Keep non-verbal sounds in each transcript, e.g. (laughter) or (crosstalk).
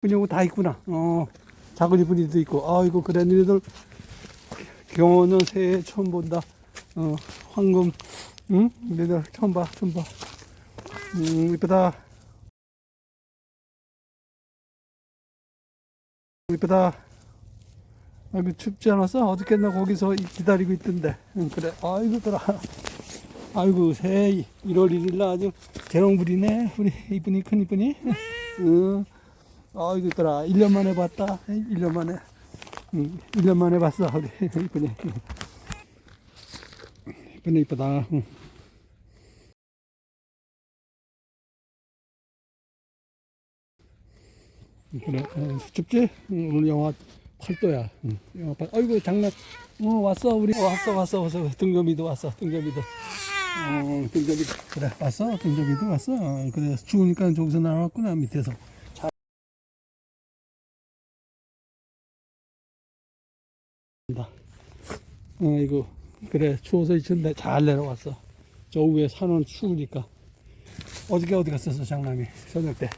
분이고 다 있구나. 어, 작은 이분이도 있고. 아이고, 그래, 너희들 경호는 새해 처음 본다. 어, 황금, 응? 너희들 처음 봐, 처음 봐. 음, 이쁘다. 이쁘다. 아이고, 춥지 않았어? 어저께나 거기서 기다리고 있던데. 응, 그래. 아이고, 더라. 아이고, 새해 1월 1일 날 아주 재롱부리네. 우리 이쁜이, 큰 이쁜이. 응. 아이고, 이쁘라. 1년 만에 봤다. 1년 만에. 응, 1년 만에 봤어, 우리 이쁜이. 이쁜이, 이쁘다. 응. 그래, 어, 춥지? 응, 오늘 영하 8도야. 응, 영하 8. 아이고, 장난. 어, 왔어, 우리. 어, 왔어, 왔어, 왔어. 등점이도 왔어, 등점이도. 어, 등점이. 그래, 왔어, 등점이도 왔어. 어, 그래, 추우니까 저기서 나왔구나, 밑에서. 자. 어, 이거. 그래, 추워서 이천데 잘 내려왔어. 저 위에 산은 추우니까. 어저께 어디 갔었어, 장남이? 저녁 때.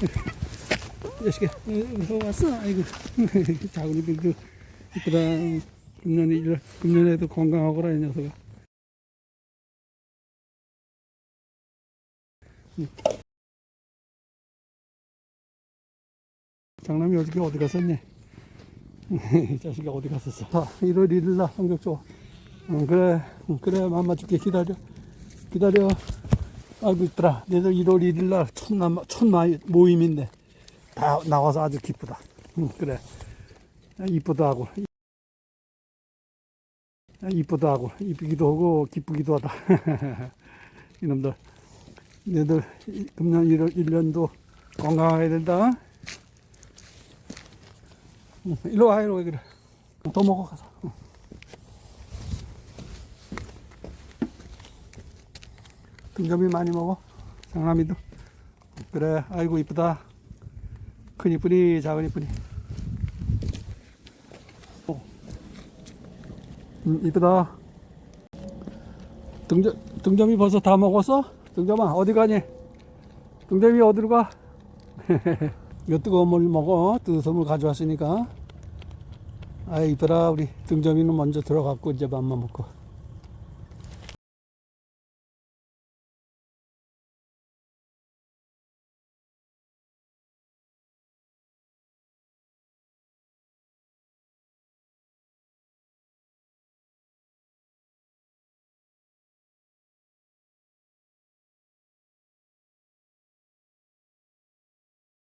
(laughs) 여시게 어, 왔어 아이고 (laughs) 작은 이들도 이쁘다 금년에 일 금년에도 건강하거라 이 녀석아 응. 장남이 어저께 어디 갔었니? 이 자식이 어디 갔었어? 자, 1월 1일 날 좋아. 응, 그래, 응, 그래, 맘마 줄게 기다려. 기다려. 아이고, 있더라. 내들 1월 1일 날 첫, 모임인데. 다 나와서 아주 기쁘다. 응, 그래. 아, 이쁘다 하고. 아, 이쁘다 하고. 이쁘기도 하고, 기쁘기도 하다. (laughs) 이놈들. 이- 금년 1월 1년도 건강해야 된다. 응, 일로 와, 일로 와, 그래. 더 먹어, 가서. 응. 등점이 많이 먹어. 장남이도. 그래, 아이고, 이쁘다. 큰 이쁘니 작은 이쁘니 어. 음, 이쁘다 등점, 등점이 벌써 다 먹었어? 등점아 어디 가니? 등점이 어디로 가? (laughs) 요 뜨거운 물 먹어 뜨거운 물 가져왔으니까 아 이쁘라 우리 등점이는 먼저 들어갔고 이제 맘만 먹고